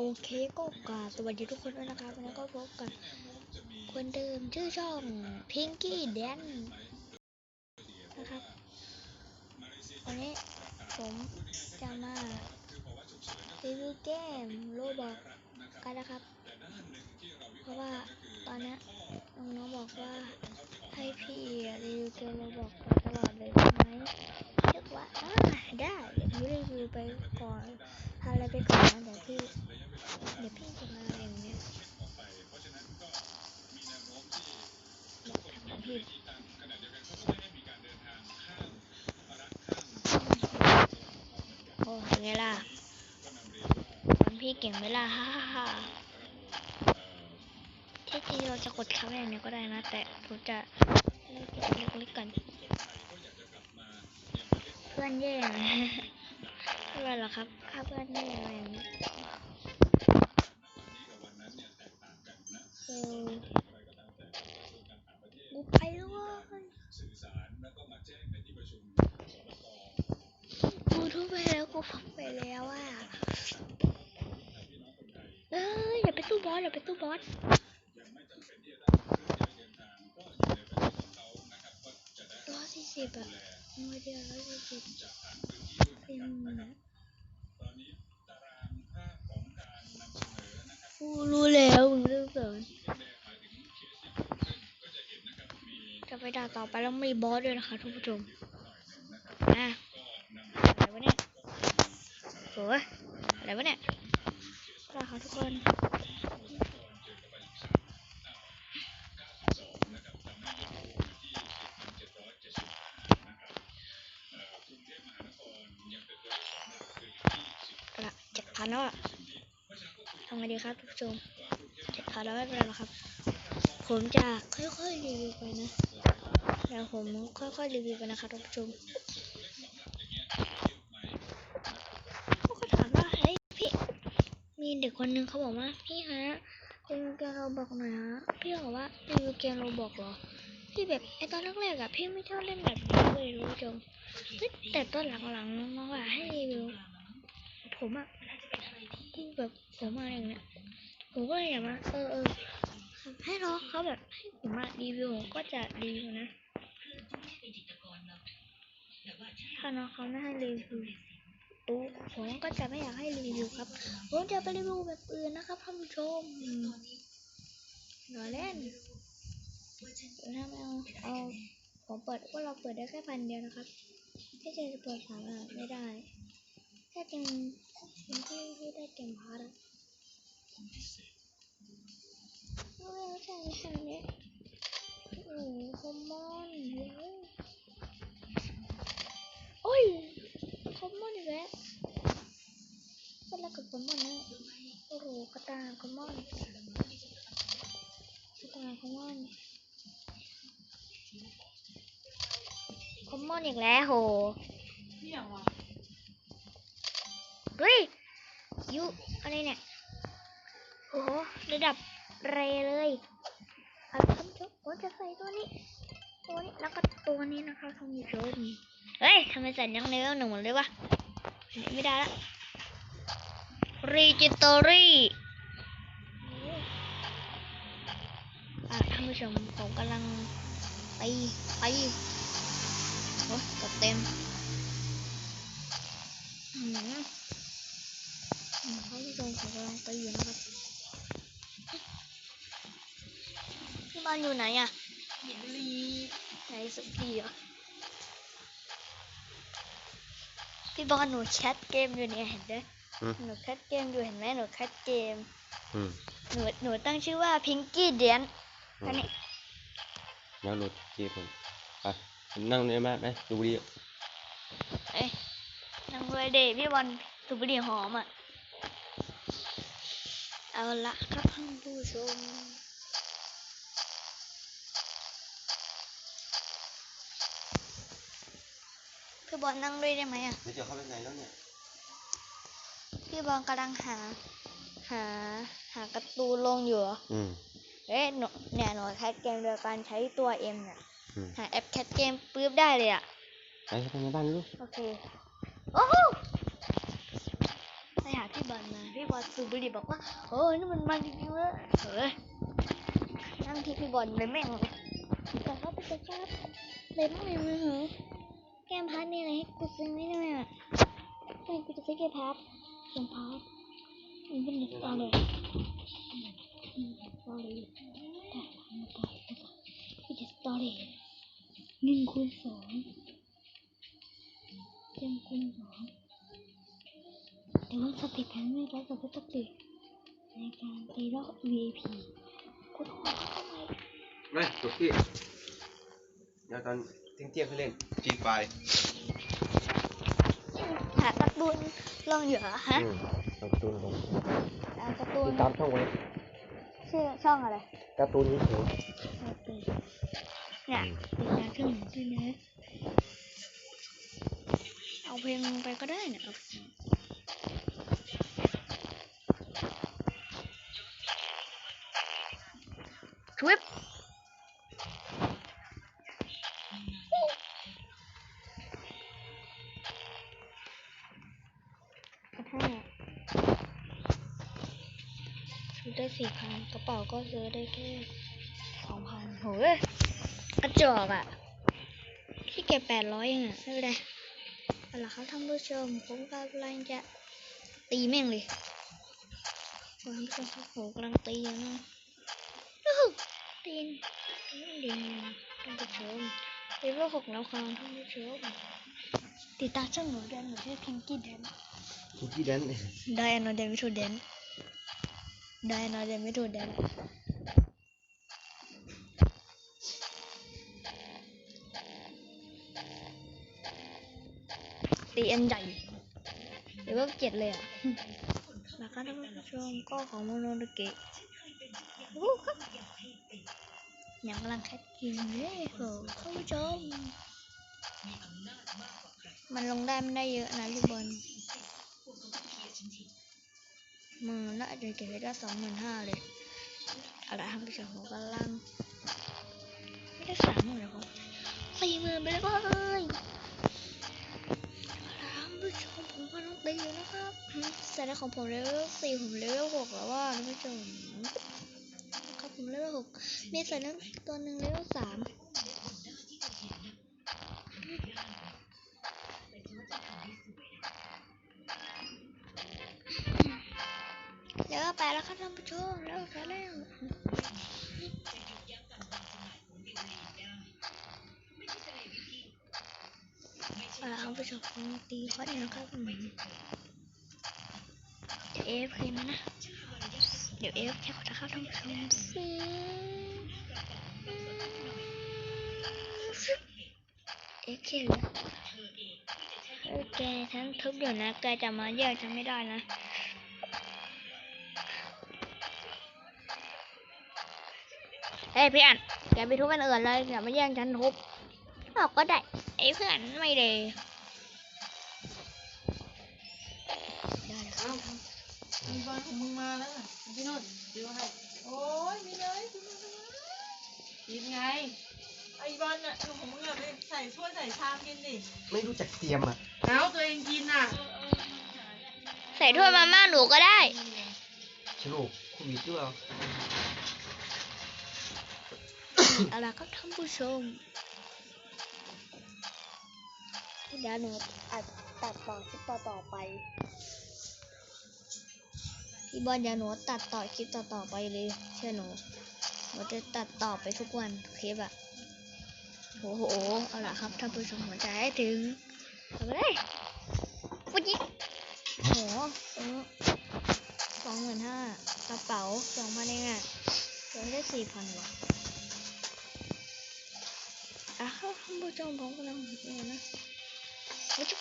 โอเคก็กาสวัสดีทุกคนด้วยนะครับแล้วก็พบกับคนเดิมชื่อช่องพิงกี้แดนนะครับวันนี้ผมจะมารีวิวเกม พี่เก่งไหมล่ะฮ่าฮ่าที่จริงเราจะกดคำอย่างนี้ก็ได้นะ แต่ผมจะเล่นเก็บเล็กๆก่อนเพื่อนแย่งไม่เป็นไรหรอครับถ้าเพื่อนแย่งอะไรอย่างนี้เออกูไปแล้วยกูทุบไปแล้วกูฟังไปแล้วอะ เอ้ยอย่าไปตู้บอสอย่าไปตู้บอสร้อยสี่สิบอะไม่ได้ร้อยสี่สิบเป็นนะกูรู้แล้วมึงเรื่องเสริญจะไปด่าต่อไปแล้วมีบอสด้วยนะคะทุกผู้ชมอะอะไรวะเนี่ยโอ้ยอะไรวะเนี่ย ด่าค่ะทุกคนละเจ็ดพันแล้วอะทำไงดีครับทุกผู้ชมเจ็ดพันแล้วไม่เป็นไรหรอกครับ ผมจะค่อยๆรีวิวไปนะเดี๋ยวผมค่อยๆรีวิวไปนะคะท่านผู้ชมเขาก็ถามว่าเฮ้ยพี่ มีเด็กคนนึงเขาบอกว่าพี่ฮะรีวิวเกมเราบอกหน่อยฮะพี่บอกว่ารีวิวเกมเราบอกเหรอพี่แบบไอตอนแรกๆอะพี่ไม่ชอบเล่นแบบนี้เลยท่านผู้ชมแต่ตอนหลังๆน้องๆอะให้รีวิวผมอะแบบผมมาอย่างเนี้ยผมก็เลยอยากมาเออเออให้น้อเขาแบบให้ผมมารีวิวผมก็จะรีวิวนะถ้าน้องเขาไม่ให้รีวิว ผมก็จะไม่อยากให้รีวิวครับ ผมจะไปรีวิวแบบอื่นนะครับท่านผู้ชมรอเล่นถ้าไม่เอาเอาผมเปิดว่าเราเปิดได้แค่พันเดียวนะครับถ้าจะเปิดสามอะไม่ได้แค่จริงจริงที่ที่ได้เกมพาร์ทอะไม่ใช่แค่นี้โอ้คอมมอนเยอะโอ้ยคอมมอนอีกแล้ว เป็นอะไรกับคอมมอนนะโอ้โหกระตายคอมมอนกระตายคอมมอนคอมมอนอีกแล้วโหนี่อเฮ้ยยูอะไรเนี่ยโอ้โหระดับเรเลยเอาท่านผู้ชมผมจะใส่ตัวนี้ ตัวนี้แล้วก็ตัวนี้นะครับท่านผู้ชมเฮ้ยทำไมใส่ยังเลเวลหนึ่งหมดเลยวะไม่ได้ละ รีจิตอรี่อะท่านผู้ชมผมกำลังไปไปโอ้ยกดเต็มอืมอืมท่านผู้ชมผมกำลังไปอยู่นะครับพี่บอลอยู่ไหนอะหินลีไหนสักทีอะพี่บอลหนูแชทเกมอยู่เนี่ยเห็นไหมอืม หนูแคทเกมอยู่เห็นไหมหนูแคทเกมอืมหนูหนูตั้งชื่อว่าพิงกี้เดียนอือันมนี้แล้วโหลดเกมผมไปนั่งได้ไหมไหมดูดีเอ้ยนั่งเลยเดพี่บอลสูบบุหรี่หอมอะเอาละครับท่านผู้ชมพี่บอลนั่งด้วยได้ไหมอะเดี๋ยวจะเข้าไปไหนแล้วเนี่ย พี่บอลกำลังหา หา หาการ์ตูนลงอยู่เหรออืม เอ๊ะหนูเนี่ยหนูแคทเกมโดยการใช้ตัวเอ็มเนี่ยอืม หาแอปแคทเกมปื๊บได้เลยอะ ไปเข้าไปในบ้านลูกโอเค โอ้โหไปหาพี่บอลมาพี่บอลสูบบุหรี่บอกว่าโอ้ยนี่มันมันจริงๆเลยเฮ้ยนั่งที่พี่บอลเลยแม่งเลยแต่เขาไปกระชากเลยไม่มีมือหือแก้มพัดนี่อะไรให้กูซื้อไม่ได้อะไม่กูจะซื้อแก้มพัด แก้มพัดมันเป็นเด็กอะไรอืมอะไรแต่ทำต่อไปก่อนพี่จะสตอรี่หนึ่งคูณสองหนึ่งคูณสองแต่ว่าสติพันไม่ร้อยกับสติในการตีรอบ VIP กูต้องทำไมไม่จบพี่เดี๋ยวตอนเที่ยงเที่ยงๆเขาเล่นฟรีไฟาการ์ตูนลองเหยื่อฮะอืมเอาการ์ตูนลงหาการ์ตูนติดตามช่องไว้ชื่อช่องอะไรการ์ตูนนี้เฉยการ์ตูนเนี่ยติดตามช่องหนูด้วยนะเอาเพลงลงไปก็ได้นะเอา ได้สี่พันกระเป๋าก็ซื้อได้แค่สองพันโหยกระจอกอะ่ะที่เก็บแปดร้อยเองอะไม่เป็นไรเอาล่ะครับท่านผู้ชมผมกำลังจะตีแม่งเลยท่านผู้ชมครับผมกำลังตีอยู่นะอู้หูตีนไม่ดีนะท่านผู้ชมเลเวลหกแล้วครับท่านผู้ชมติดตามช่องหนูด้วยหนูชื่อพิงกี้แดนคุกกี้แดนไดอานาเดมิทูเดน ไดอานาเดี๋ยวไมิทูเดนตีอันใหญ่หรือว่าเจ็ดเลยอะแล้วก็ท่านผู้ชมก็ของโมโนโดเกะโอ้ครับยังกำลังแคทกินเลยโหท่านผู้ชมมันลงได้ไม่ได้เยอะนะพี่บอล มือน่าจะเก็บได้สองหมื่นห้าเลยอาละท่านผู้ชมผมกำลัง ไม่ได้สามหมื่นเลยผมสี่หมื่นไปเลยก็เอาละท่านผู้ชมผมกำลังตีอยู่นะครับเสร็จแล้วของผมเลเวลสี่ผมเลเวลหกแล้วว่าท่านผู้ชมครับผมเลเวลหกมีใส่นั้นตัวหนึ่งเลเวลสาม แปดแล้วครับท่านผู้ชมเลเวลแปดแล้วเอาละท่านผู้ชมตีเขาเนี่ยนะครับเดี๋ยวเอฟเคมานะ เดี๋ยวเอฟแค่ขอจะเข้าท่านผู้ชมเอฟเคเลยแกฉันทุบอยู่นะ แกจะมาแยกฉันไม่ได้นะ ฮ้ยพี่อันแกไปทุบอันอื่นเลยอย่ามาแย่งฉันทุบเอาก็ได้ไอ้เพื่อนไม่เลยได้ครับมีบอลของมึงมาแล้วน่ะพี่นุ่นดูให้โอ้ยมีเลยคุณมาทำไมกินไงไอ้บอลน่ะของมึงอะไปใส่ถ้วยใส่ชามกินดิไม่รู้จักเตรียมอะแล้วตัวเองกินน่ะใส่ถ้วยมาม่าหนูก็ได้ฉลูกโควิดด้วย เอาล่ะครับท่านผู้ชมเดี๋ยวหนูอัดตัดต่อคลิปต่อต่อไป พี่บอลเดี๋ยวหนูตัดต่อคลิปต่อต่อไปเลย เชื่อหนูหนูจะตัดต่อไปทุกวันคลิปอะโอ้โหเอาล่ะครับท่านผู้ชมหัวใจให้ถึงเอาไปเลยปุ๊ดยิโอ้โหสองหมื่นห้ากระเป๋าสองพันเองอะเหลือได้สี่พันว่ะ อ้าวท่านผู้ชมผมกำลังเห็นนะโอ้ยจ